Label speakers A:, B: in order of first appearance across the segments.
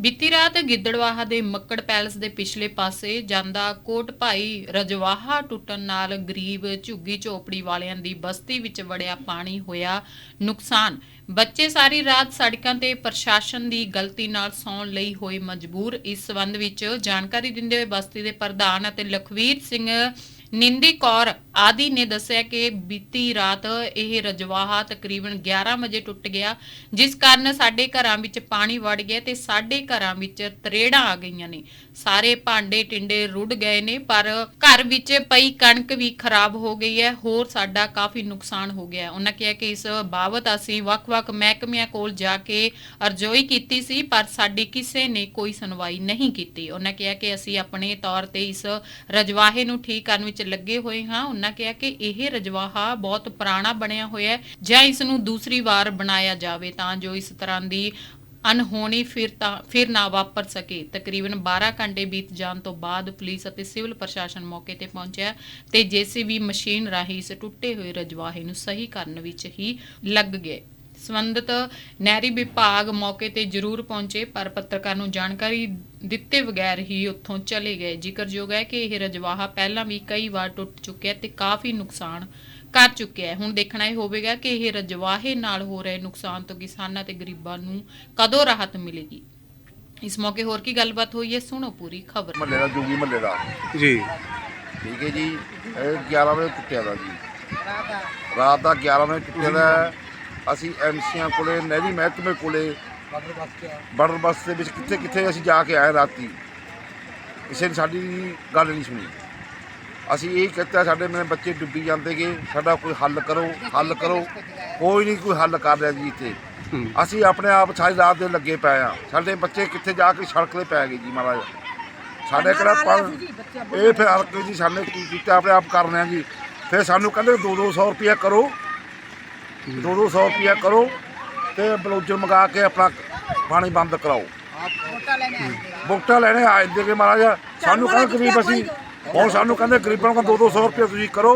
A: ਬੀਤੀ ਰਾਤ ਗਿੱਦੜਵਾਹਾ ਦੇ ਮੱਕੜ ਪੈਲਸ ਦੇ ਪਿਛਲੇ ਪਾਸੇ ਜਾਂਦਾ ਕੋਟ ਭਾਈ ਰਜਵਾਹਾ ਟੁੱਟਣ ਨਾਲ ਗਰੀਬ ਝੁੱਗੀ ਝੋਪੜੀ ਵਾਲਿਆਂ ਦੀ ਬਸਤੀ ਵਿੱਚ ਵੜਿਆ ਪਾਣੀ ਹੋਇਆ ਨੁਕਸਾਨ। ਬੱਚੇ ਸਾਰੀ ਰਾਤ ਸੜਕਾਂ ਤੇ ਪ੍ਰਸ਼ਾਸਨ ਦੀ ਗਲਤੀ ਨਾਲ ਸੌਣ ਲਈ ਹੋਏ ਮਜਬੂਰ। ਇਸ ਸਬੰਧ ਵਿੱਚ ਜਾਣਕਾਰੀ ਦਿੰਦੇ ਹੋਏ ਬਸਤੀ ਦੇ ਪ੍ਰਧਾਨ ਅਤੇ ਲਖਵੀਰ ਸਿੰਘ ਨਿੰਦੀ ਕੌਰ ਆਦਿ ਨੇ ਦੱਸਿਆ ਕਿ ਬੀਤੀ ਰਾਤ ਇਹ ਰਜਵਾਹਾ ਤਕਰੀਬਨ 11 ਵਜੇ ਟੁੱਟ ਗਿਆ, ਜਿਸ ਕਾਰਨ ਸਾਡੇ ਘਰਾਂ ਵਿੱਚ ਪਾਣੀ ਵੜ ਗਿਆ ਤੇ ਸਾਡੇ ਘਰਾਂ ਵਿੱਚ ਤਰੇੜਾਂ ਆ ਗਈਆਂ ਨੇ। ਸਾਰੇ ਭਾਂਡੇ ਟਿੰਡੇ ਰੁੜ ਗਏ ਨੇ, ਪਰ ਘਰ ਵਿੱਚ ਪਈ ਕਣਕ ਵੀ ਖਰਾਬ ਹੋ ਗਈ ਹੈ, ਹੋਰ ਸਾਡਾ ਕਾਫੀ ਨੁਕਸਾਨ ਹੋ ਗਿਆ ਉਹਨਾਂ ਕਿਹਾ ਕਿ ਇਸ ਬਾਬਤ ਅਸੀਂ ਵੱਖ-ਵੱਖ ਮਹਿਕਮਿਆਂ ਕੋਲ ਜਾ ਕੇ ਅਰਜ਼ੋਈ ਕੀਤੀ ਸੀ, ਪਰ ਸਾਡੀ ਕਿਸੇ ਨੇ ਕੋਈ ਸੁਣਵਾਈ ਨਹੀਂ ਕੀਤੀ। ਉਹਨਾਂ ਕਿਹਾ ਕਿ ਅਸੀਂ ਆਪਣੇ ਤੌਰ ਤੇ ਇਸ ਰਜਵਾਹੇ ਨੂੰ ਠੀਕ ਕਰਨ ਵਿੱਚ ਲੱਗੇ ਹੋਏ ਹਾਂ, ਉਹਨਾਂ ਕਿਹਾ ਕਿ ਇਹ ਰਜਵਾਹਾ ਬਹੁਤ ਪੁਰਾਣਾ ਬਣਿਆ ਹੋਇਆ ਹੈ, ਜਾਂ ਇਸ ਨੂੰ ਦੂਸਰੀ ਵਾਰ ਬਣਾਇਆ ਜਾਵੇ ਤਾਂ ਜੋ ਇਸ ਤਰ੍ਹਾਂ ਦੀ ਅਨਹੋਣੀ ਫਿਰ ਤਾਂ, ਫਿਰ ਨਾ ਵਾਪਰ ਸਕੇ। ਤਕਰੀਬਨ 12 ਘੰਟੇ ਬੀਤ ਜਾਣ ਤੋਂ ਬਾਅਦ ਪੁਲਿਸ ਅਤੇ ਸਿਵਲ ਪ੍ਰਸ਼ਾਸਨ ਮੌਕੇ ਤੇ ਪਹੁੰਚਿਆ ਤੇ ਜੇਸੀਬੀ ਮਸ਼ੀਨ ਰਾਹੀਂ ਇਸ ਟੁੱਟੇ ਹੋਏ ਰਜਵਾਹੇ ਨੂੰ ਸਹੀ ਕਰਨ ਵਿੱਚ ਹੀ ਲੱਗ ਗਏ। ਸੰਬੰਧਿਤ ਨਹਿਰੀ ਵਿਭਾਗ ਮੌਕੇ ਤੇ ਜ਼ਰੂਰ ਪਹੁੰਚੇ ਪਰ ਪੱਤਰਕਾਰ ਨੂੰ ਜਾਣਕਾਰੀ ਦਿੱਤੇ ਬਗੈਰ ਹੀ ਉੱਥੋਂ ਚਲੇ ਗਏ। ਜ਼ਿਕਰਯੋਗ ਹੈ ਕਿ ਇਹ ਰਜਵਾਹਾ ਪਹਿਲਾਂ ਵੀ ਕਈ ਵਾਰ ਟੁੱਟ ਚੁੱਕਿਆ ਤੇ ਕਾਫੀ ਨੁਕਸਾਨ ਕਰ ਚੁੱਕਿਆ ਹੈ। ਹੁਣ ਦੇਖਣਾ ਇਹ ਹੋਵੇਗਾ ਕਿ ਇਹ ਰਜਵਾਹੇ ਨਾਲ ਹੋ ਰਹੇ ਨੁਕਸਾਨ ਤੋਂ ਕਿਸਾਨਾਂ ਤੇ ਗਰੀਬਾਂ ਨੂੰ ਕਦੋਂ ਰਾਹਤ ਮਿਲੇਗੀ। ਇਸ ਮੌਕੇ ਹੋਰ ਕੀ ਗੱਲਬਾਤ ਹੋਈ ਹੈ ਸੁਣੋ ਪੂਰੀ ਖਬਰ।
B: ਮਹੱਲੇ ਦਾ ਜੂਗੀ ਮਹੱਲੇ ਦਾ।
C: ਜੀ।
B: ਠੀਕ ਹੈ ਜੀ। ਇਹ 11 ਵਜੇ ਟੁੱਟਿਆ ਦਾ ਜੀ। ਰਾਤ ਦਾ 11 ਵਜੇ ਟੁੱਟਿਆ ਦਾ। ਅਸੀਂ ਐਮਸੀਆਂ ਕੋਲੇ ਨਹਿਰੀ ਮਹਿਕਮੇ ਕੋਲੇ ਬਾਰਡਰ ਬੱਸ ਦੇ ਵਿੱਚ ਕਿੱਥੇ ਕਿੱਥੇ ਅਸੀਂ ਜਾ ਕੇ ਆਏ ਰਾਤੀ। ਕਿਸੇ ਨੇ ਸਾਡੀ ਗੱਲ ਨਹੀਂ ਸੁਣੀ। ਅਸੀਂ ਇਹ ਕਹਿੰਦਾ ਸਾਡੇ ਮੇਰੇ ਬੱਚੇ ਡੁੱਬੀ ਜਾਂਦੇਗੇ ਸਾਡਾ ਕੋਈ ਹੱਲ ਕਰੋ ਹੱਲ ਕਰੋ। ਕੋਈ ਨਹੀਂ ਕੋਈ ਹੱਲ ਕਰ ਰਿਹਾ ਜੀ ਇੱਥੇ। ਅਸੀਂ ਆਪਣੇ ਆਪ ਸਾਰੀ ਰਾਤ ਦੇ ਲੱਗੇ ਪਏ ਆ। ਸਾਡੇ ਬੱਚੇ ਕਿੱਥੇ ਜਾ ਕੇ ਸੜਕ ਤੇ ਪੈ ਗਏ ਜੀ ਮਹਾਰਾਜ। ਸਾਡੇ ਕਿਹੜਾ ਪਰ ਇਹ ਫਿਰ ਹਲਕੇ ਜੀ ਸਾਨੇ ਕੀ ਕੀਤਾ ਆਪਣੇ ਆਪ ਕਰਨੇ ਆ ਜੀ। ਫਿਰ ਸਾਨੂੰ ਕਹਿੰਦੇ 2-200 ਰੁਪਇਆ ਕਰੋ। 2-200 ਰੁਪਇਆ ਕਰੋ ਤੇ ਬਲੋਜਰ ਮੰਗਾ ਕੇ ਆਪਣਾ ਪਾਣੀ ਬੰਦ ਕਰਾਓ। ਵੋਟਾਂ ਲੈਣੇ ਆ ਜਾਂਦੇ ਕਿ ਮਹਾਰਾਜ, ਸਾਨੂੰ ਕਹਿੰਦੇ ਗਰੀਬ ਅਸੀਂ, ਹੁਣ ਸਾਨੂੰ ਕਹਿੰਦੇ ਗਰੀਬਾਂ ਨੂੰ 2-200 ਰੁਪਇਆ ਤੁਸੀਂ ਕਰੋ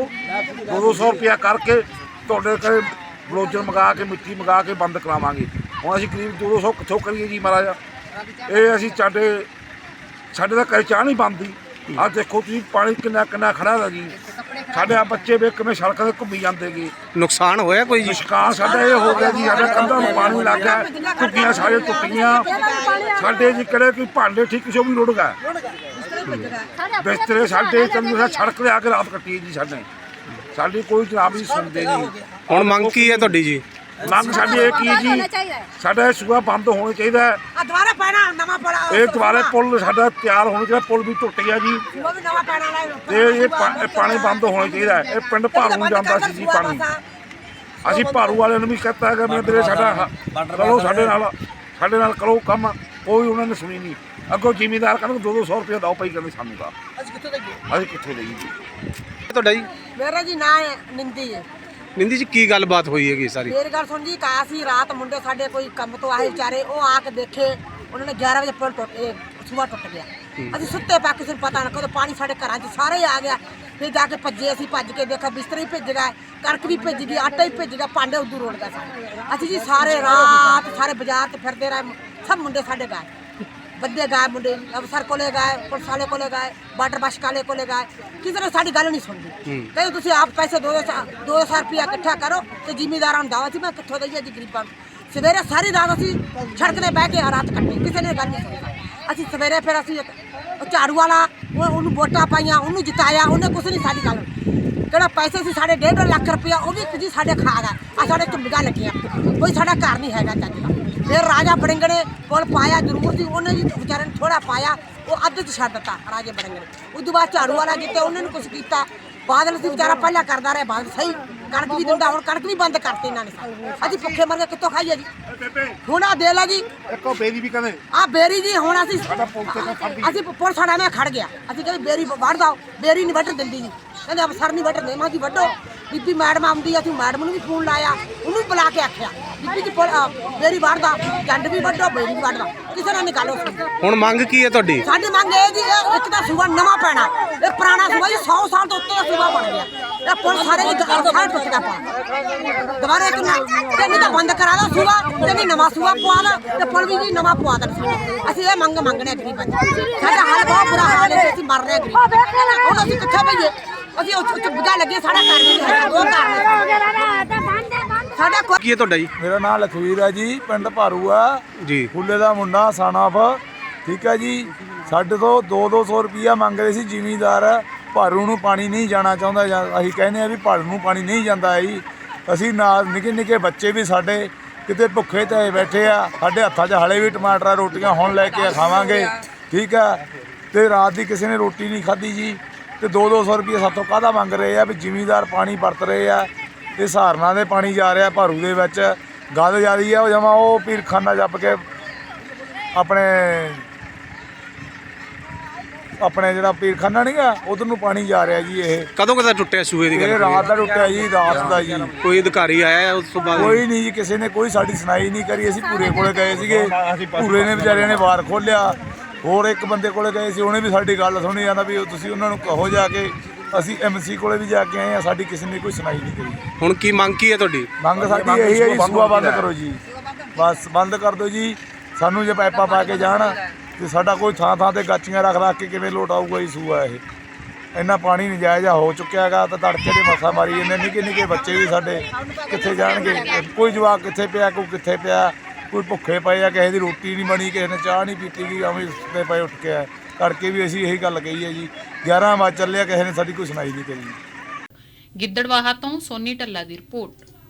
B: 2-200 ਰੁਪਇਆ ਕਰਕੇ ਤੁਹਾਡੇ ਘਰੇ ਬਲੋਜਰ ਮੰਗਾ ਕੇ, ਮਿੱਟੀ ਮੰਗਾ ਕੇ ਬੰਦ ਕਰਾਵਾਂਗੇ। ਹੁਣ ਅਸੀਂ ਗਰੀਬ 2-200 ਕਿੱਥੋਂ ਕਰੀਏ ਜੀ ਮਹਾਰਾਜ? ਇਹ ਅਸੀਂ ਸਾਡੇ ਸਾਡੇ ਤਾਂ ਘਰੇ ਚਾਹ ਨਹੀਂ ਬੰਦੀ ਆਹ ਦੇਖੋ ਤੁਸੀਂ ਪਾਣੀ ਕਿੰਨਾ ਕਿੰਨਾ ਖੜਾ ਹੈ ਜੀ। ਸਾਡੇ ਆ ਬੱਚੇ ਵੇ ਕਿਵੇਂ ਸੜਕਾਂ ਤੇ ਘੁੰਮੀ ਜਾਂਦੇਗੇ
C: ਨੁਕਸਾਨ ਹੋਇਆ ਕੋਈ ਜੀ?
B: ਸ਼ਿਕਾਰ ਸਾਡਾ ਇਹ ਹੋ ਗਿਆ ਜੀ ਸਾਡੇ ਕੰਧਾਂ ਨੂੰ ਪਾਣੀ ਲੱਗ ਗਿਆ ਟੁੱਟੀਆਂ ਸਾਰੇ ਟੁੱਟੀਆਂ। ਸਾਡੇ ਜੀ ਕਿਹੜੇ ਕੋਈ ਭਾਂਡੇ ਠੀਕ ਕਿਸੇ ਵੀ ਰੁੜ ਗਏ। ਬਿਸਤਰੇ ਸਾਡੇ ਤੈਨੂੰ ਸੜਕ ਤੇ ਆ ਕੇ ਰਾਤ ਕੱਟੀ ਜੀ ਸਾਡੇ। ਸਾਡੀ ਕੋਈ ਜਨਾਬ ਨਹੀਂ ਸੁਣਦੇ ਜੀ
C: ਹੁਣ ਮੰਗ ਕੀ ਹੈ ਤੁਹਾਡੀ ਜੀ?
B: ਮੰਗ ਸਾਡੀ ਇਹ ਕੀ ਜੀ? ਸਾਡਾ ਇਹ ਸੂਆ ਬੰਦ ਹੋਣਾ ਚਾਹੀਦਾ ਹੈ।
D: ਆ ਦੁਬਾਰਾ ਪੈਣਾ ਨਵਾਂ ਪੜਾ
B: ਇਹ ਦੁਬਾਰੇ ਪੁਲ ਸਾਡਾ ਤਿਆਰ ਹੋਣਾ ਚਾਹੀਦਾ ਪੁਲ ਵੀ ਟੁੱਟ ਗਿਆ ਜੀ।
D: ਉਹ ਵੀ ਨਵਾਂ ਪੈਣਾ ਲੈ
B: ਤੇ ਇਹ ਪਾ- ਇਹ ਪਾਣੀ ਬੰਦ ਹੋਣਾ ਚਾਹੀਦਾ ਹੈ। ਇਹ ਪਿੰਡ ਭਾਰੂ ਨੂੰ ਜਾਂਦਾ ਸੀ ਜੀ ਪਾਣੀ। ਅਸੀਂ ਭਾਰੂ ਵਾਲਿਆਂ ਨੂੰ ਵੀ ਕਹਤਾ ਹੈਗਾ ਮੈਂ ਵੀਰੇ ਸਾਡਾ ਹ- ਕਰੋ ਸਾਡੇ ਨਾਲ ਸਾਡੇ ਨਾਲ ਕਰੋ ਕੰਮ ਕੋਈ ਉਹਨਾਂ ਨੇ ਸੁਣੀ ਨਹੀਂ। ਅੱਗੋਂ ਜ਼ਿਮੀਦਾਰ ਕਹਿੰਦੇ 2-200 ਰੁਪਏ ਦਿਓ ਪਈ ਕਹਿੰਦੇ ਸਾਨੂੰ ਤਾਂ।
D: ਅਸੀਂ ਕਿੱਥੋਂ ਦੇ
B: ਅਸੀਂ ਕਿੱਥੇ ਦੇਈਏ ਜੀ?
C: ਤੁਹਾਡਾ ਜੀ?
D: ਮੇਰਾ ਜੀ ਨਾਂ ਹੈ ਨਿੰਦੀ ਹੈ।
C: ਨਿੰਦੀ ਜੀ ਕੀ ਗੱਲਬਾਤ ਹੋਈ ਹੈਗੀ ਸਾਰੀ?
D: ਮੇਰੀ ਗੱਲ ਸੁਣ ਜੀ ਕਾ ਸੀ ਰਾਤ ਮੁੰਡੇ ਸਾਡੇ ਕੋਈ ਕੰਮ ਤੋਂ ਆਏ ਵਿਚਾਰੇ ਉਹ ਆ ਕੇ ਦੇਖੇ ਉਹਨਾਂ ਨੇ 11 ਵਜੇ ਪੁਲ ਟੁੱਟ ਇਹ ਸੂਆ ਟੁੱਟ ਗਿਆ। ਅਸੀਂ ਸੁੱਤੇ ਪਾ ਕਿਸੇ ਨੂੰ ਪਤਾ ਨਾ ਕਦੋਂ ਪਾਣੀ ਸਾਡੇ ਘਰਾਂ 'ਚ ਸਾਰੇ ਹੀ ਆ ਗਿਆ। ਫਿਰ ਜਾ ਕੇ ਭੱਜੇ ਅਸੀਂ ਭੱਜ ਕੇ ਦੇਖਿਆ ਬਿਸਤਰੇ ਹੀ ਭਿੱਜ ਗਏ ਕਣਕ ਵੀ ਭਿੱਜ ਗਈ ਆਟਾ ਵੀ ਭਿੱਜ ਗਿਆ ਭਾਂਡੇ ਉਦੋਂ ਰੋੜ ਗਏ ਸਾਡੇ ਅਸੀਂ ਜੀ ਸਾਰੇ ਰਾਤ ਸਾਰੇ ਬਾਜ਼ਾਰ 'ਚ ਫਿਰਦੇ ਰਹੇ ਸਭ ਮੁੰਡੇ ਸਾਡੇ ਗਏ। ਬੰਦੇ ਗਏ ਮੁੰਡੇ ਅਫਸਰ ਕੋਲੇ ਗਏ ਪੁਲਿਸ ਵਾਲੇ ਕੋਲੇ ਗਏ ਵਾਟਰ ਬਸ਼ ਵਾਲੇ ਕੋਲੇ ਗਏ ਕਿਸੇ ਨੇ ਸਾਡੀ ਗੱਲ ਨਹੀਂ ਸੁਣਦੀ ਕਹਿੰਦੇ ਤੁਸੀਂ ਆਪ ਪੈਸੇ ਦੋ ਦੋ ਹਜ਼ਾਰ ਰੁਪਇਆ ਇਕੱਠਾ ਕਰੋ ਤੇ ਜ਼ਿਮੀਦਾਰਾਂ ਨੂੰ ਦਾਵਾ ਸੀ ਮੈਂ ਕਿੱਥੋਂ ਦਈਏ ਜੀ ਗਰੀਬਾਂ ਨੂੰ ਸਵੇਰੇ ਸਾਰੀ ਰਾਤ ਅਸੀਂ ਸੜਕ ਤੇ ਬਹਿ ਕੇ ਰਾਤ ਕੱਟੀ ਕਿਸੇ ਨੇ ਗੱਲ ਨਹੀਂ ਸੁਣੀ ਅਸੀਂ ਸਵੇਰੇ ਫਿਰ ਅਸੀਂ ਇੱਕ- ਉਹ ਝਾੜੂ ਵਾਲਾ ਉਹ ਉਹਨੂੰ ਵੋਟਾਂ ਪਾਈਆਂ ਉਹਨੂੰ ਜਿਤਾਇਆ ਉਹਨੇ ਕੁਛ ਨਹੀਂ ਸਾਡੀ ਗੱਲ ਕਿਹੜਾ ਪੈਸੇ ਸੀ ਸਾਡੇ 1.5 ਲੱਖ ਰੁਪਇਆ ਉਹ ਵੀ ਜੀ ਸਾਡੇ ਖਾ ਗਿਆ ਆ ਸਾਡੇ ਝੁੰਡੀਆਂ ਲੱਗੀਆਂ। ਕੋਈ ਸਾਡਾ ਘਰ ਨਹੀਂ ਹੈਗਾ ਚੱਜ ਦਾ। ਫਿਰ ਰਾਜਾ ਬੜਿੰਗ ਨੇ ਕੋਲ ਪਾਇਆ ਜ਼ਰੂਰ ਸੀ ਉਹਨੇ ਜੀ ਵਿਚਾਰੇ ਨੇ ਥੋੜਾ ਪਾਇਆ ਉਹ ਅੱਧ ਚ ਛੱਡ ਦਿੱਤਾ ਰਾਜੇ ਬੜਿੰਗ ਨੇ ਉਦੋਂ ਬਾਅਦ ਝਾੜੂ ਵਾਲਾ ਜਿੱਤੇ ਉਹਨੇ ਨੂੰ ਕੁਝ ਕੀਤਾ। ਬਾਦਲ ਸੀ ਵਿਚਾਰਾ ਪਹਿਲਾਂ ਕਰਦਾ ਰਿਹਾ ਬਾਦਲ ਸਹੀ ਕਣਕ ਵੀ ਦਿੰਦਾ ਹੁਣ ਕਣਕ ਵੀ ਬੰਦ ਕਰਤੀ ਇਹਨਾਂ ਨੇ। ਅਸੀਂ ਭੁੱਖੇ ਮਰ ਗਏ ਕਿੱਥੋਂ ਖਾਈਏ ਜੀ? ਹੁਣ ਆ ਦੇ ਲਾ ਜੀ।
B: ਇੱਕੋ ਬੇਰੀ ਵੀ ਕਹਿੰਦੇ।
D: ਆ ਬੇਰੀ ਜੀ ਹੁਣ ਅਸੀਂ
B: ਤੇ।
D: ਅਸੀਂ ਪੁਲਿਸ ਸਾਡਾ ਮੈਂ ਖੜ ਗਿਆ। ਅਸੀਂ ਕਹਿੰਦੇ ਬੇਰੀ ਵੜ ਜਾਓ ਬੇਰੀ ਨਹੀਂ ਵੱਢ ਦਿੰਦੀ ਜੀ। ਕਹਿੰਦੇ ਅਫਸਰ ਨਹੀਂ ਵੱਢਦੇ। ਮਾਂ ਜੀ ਵੱਢੋ। ਬੀਬੀ ਮੈਡਮ ਆਉਂਦੀ ਆ ਅਸੀਂ ਮੈਡਮ ਨੂੰ ਵੀ ਫੋਨ ਲਾਇਆ। ਉਹਨੂੰ ਵੀ ਬੁਲਾ ਕੇ ਆਖਿਆ। ਬੀਬੀ ਜੀ ਬੇਰੀ ਵੜਦਾ ਜੰਡ ਵੀ ਵੱਢੋ ਬੇਰੀ ਵੀ ਵੱਢਦਾ। ਕਿਸੇ ਨਾਲ ਸਕਦੀ।
C: ਹੁਣ ਮੰਗ ਕੀ ਹੈ ਤੁਹਾਡੀ?
D: ਸਾਡੀ ਮੰਗ ਇਹ ਜੀ ਇਹ ਇੱਕ ਤਾਂ ਸੂਬਾ ਨਵਾਂ ਪੈਣਾ। ਇਹ ਪੁਰਾਣਾ ਸੂਬਾ ਜੀ 100 ਸਾਲ ਤੋਂ ਉੱਤੇ ਦਾ ਸੂਬਾ ਬਣ ਗਿਆ। ਇਹ ਪੁਲ ਸਾਰੇ ਦੀ ਦ- ਸਾਰੇ ਟੁੱਟ ਗਿਆ ਪਾ ਦੁਬਾਰਾ ਇੱਕ ਨਾ ਤੇ ਨਹੀਂ ਤਾਂ ਬੰਦ ਕਰਾ ਦੋ ਸੂਬਾ ਤੇ ਨਹੀਂ ਨਵਾਂ ਸੂਬਾ ਪਵਾ ਦੋ ਤੇ ਪੁਲ ਵੀ ਜੀ ਨਵਾਂ ਪਵਾ ਸਾਨੂੰ। ਅਸੀਂ ਇਹ ਮੰਗ ਮੰਗਣੇ ਗਰੀਬਾਂ ਦੀ। ਸਾਡਾ ਹਾਲ ਬਹੁਤ ਬੁਰਾ ਹਾਲ ਹੈ ਅਸੀਂ ਮਰ ਰਹੇ ਗਰੀਬ। ਹੁਣ ਅਸੀਂ ਕਿੱਥੇ ਭਈਏ ਅਸੀਂ ਉੱਥੇ ਉੱਥੇ ਬੁਝਾ ਲੱਗੇ ਸਾਡਾ ਘਰ ਵੀ ਨਹੀਂ ਉਹ ਘਰ ਨੇ ਸਾਡਾ ਕੋਈ
C: ਕੀ ਹੈ ਤੁਹਾਡਾ ਜੀ?
E: ਮੇਰਾ ਨਾਮ ਲਖਵੀਰ ਹੈ ਜੀ ਪਿੰਡ ਭਾਰੂ ਆ
C: ਜੀ।
E: ਫੁੱਲੇ ਦਾ ਮੁੰਡਾ ਸਨਾਫ। ਠੀਕ ਹੈ ਜੀ। ਸਾਡੇ ਤੋਂ 2-200 ਰੁਪਿਆ ਮੰਗ ਰਹੇ ਸੀ ਜ਼ਿਮੀਂਦਾਰ ਭਾਰੂ ਨੂੰ ਪਾਣੀ ਨਹੀਂ ਜਾਣਾ ਚਾਹੁੰਦਾ ਜਾਂ ਅਸੀਂ ਕਹਿੰਦੇ ਆ ਵੀ ਭਾਰੂ ਨੂੰ ਪਾਣੀ ਨਹੀਂ ਜਾਂਦਾ ਜੀ। ਅਸੀਂ ਨਾਲ ਨਿੱਕੇ ਨਿੱਕੇ ਬੱਚੇ ਵੀ ਸਾਡੇ ਕਿਤੇ ਭੁੱਖੇ ਤੇ ਬੈਠੇ ਆ। ਸਾਡੇ ਹੱਥਾਂ 'ਚ ਹਲੇ ਵੀ ਟਮਾਟਰ ਆ, ਰੋਟੀਆਂ ਹੁਣ ਲੈ ਕੇ ਖਾਵਾਂਗੇ। ਠੀਕ ਆ ਤੇ ਰਾਤ ਦੀ ਕਿਸੇ ਨੇ ਰੋਟੀ ਨਹੀਂ ਖਾਧੀ ਜੀ। ਤੇ 2-200 ਰੁਪਏ ਸਾਤੋਂ ਕਾਹਦਾ ਮੰਗ ਰਹੇ ਆ ਵੀ ਜ਼ਿਮੀਂਦਾਰ ਪਾਣੀ ਵਰਤ ਰਹੇ ਆ ਤੇ ਸਹਾਰਨਾ ਦੇ ਪਾਣੀ ਜਾ ਰਿਹਾ ਭਾਰੂ ਦੇ ਵਿੱਚ। ਗੱਲ ਜਿਆਦੀ ਆ ਉਹ ਜਮਾ ਉਹ ਪੀਰਖਾਨਾ ਜੱਪ ਕੇ ਆਪਣੇ ਆਪਣੇ ਜਿਹੜਾ ਪੀਰਖਾਨਾ ਨਹੀਂਗਾ ਉਧਰ ਨੂੰ ਪਾਣੀ ਜਾ ਰਿਹਾ ਜੀ ਇਹ।
C: ਕਦੋਂ ਕਦਾ ਟੁੱਟਿਆ ਸੂਏ ਦੀ
E: ਇਹ
C: ਗੱਲ
E: ਰਾਤ ਦਾ ਟੁੱਟਿਆ ਜੀ ਰਾਤ ਦਾ ਜੀ।
C: ਕੋਈ ਅਧਿਕਾਰੀ ਆਇਆ ਉਸ ਤੋਂ ਬਾਅਦ?
E: ਕੋਈ ਨਹੀਂ ਜੀ ਕਿਸੇ ਨੇ ਕੋਈ ਸਾਡੀ ਸੁਣਾਈ ਨਹੀਂ ਕਰੀ ਅਸੀਂ ਪੂਰੇ ਕੋਲੇ ਗਏ ਸੀਗੇ। ਪੂਰੇ ਨੇ ਵਿਚਾਰਿਆਂ ਨੇ ਵਾਰ ਖੋਲਿਆ ਹੋਰ ਇੱਕ ਬੰਦੇ ਕੋਲੇ ਗਏ ਸੀ ਉਹਨੇ ਵੀ ਸਾਡੀ ਗੱਲ ਸੁਣੀ ਜਾਂਦਾ ਵੀ ਤੁਸੀਂ ਉਹਨਾਂ ਨੂੰ ਕਹੋ ਜਾ ਕੇ ਅਸੀਂ ਐਮਸੀ ਕੋਲੇ ਵੀ ਜਾ ਕੇ ਆਏ ਆ ਸਾਡੀ ਕਿਸੇ ਨੇ ਕੋਈ ਸੁਣਾਈ ਨਹੀਂ ਕਰੀ।
C: ਹੁਣ ਕੀ ਮੰਗ ਕੀ ਹੈ ਤੁਹਾਡੀ?
E: ਮੰਗ ਸਾਡੀ ਇਹੀ ਹੈ ਜੀ ਸੂਆ ਬੰਦ ਕਰੋ ਜੀ। ਬਸ ਬੰਦ ਕਰ ਦਿਓ ਜੀ ਸਾਨੂੰ ਜੇ ਪਾਈਪਾਂ ਪਾ ਕੇ ਜਾਣ ਤੇ ਸਾਡਾ ਕੋਈ ਥਾਂ ਥਾਂ ਤੇ ਗਾਚੀਆਂ ਰੱਖ ਰੱਖ ਕੇ ਕਿਵੇਂ ਲੋਟ ਆਊਗਾ ਜੀ ਸੂਆ ਇਹ। ਇੰਨਾ ਪਾਣੀ ਨਜਾਇਜ਼ ਹੋ ਚੁੱਕਿਆ ਹੈਗਾ ਤਾਂ ਤੜਕੇ ਦੇ ਮੱਥਾ ਮਾਰੀ ਜਾਂਦੇ ਨਿੱਕੇ ਨਿੱਕੇ ਬੱਚੇ ਵੀ ਸਾਡੇ ਕਿੱਥੇ ਜਾਣਗੇ ਕੋਈ ਜਵਾਕ ਕਿੱਥੇ ਪਿਆ ਕੋਈ ਕਿੱਥੇ ਪਿਆ ਕੋਈ ਭੁੱਖੇ ਪਏ ਆ, ਕਿਸੇ ਦੀ ਰੋਟੀ ਨਹੀਂ ਬਣੀ, ਕਿਸੇ ਨੇ ਚਾਹ ਨਹੀਂ ਪੀਤੀ ਗਈ ਐਵੇਂ ਸੁੱਤੇ ਪਏ ਉੱਠ ਕੇ ਆਏ ਤੜਕੇ ਵੀ ਅਸੀਂ ਇਹੀ ਗੱਲ ਕਹੀ ਹੈ ਜੀ 11 ਵਜੇ ਚੱਲਿਆ ਕਿਸੇ ਨੇ ਸਾਡੀ ਕੋਈ ਸੁਣਾਈ ਨਹੀਂ ਕਰੀ।
A: ਗਿੱਦੜਵਾਹਾ ਤੋਂ ਸੋਨੀ ਢੱਲਾ ਦੀ ਰਿਪੋਰਟ।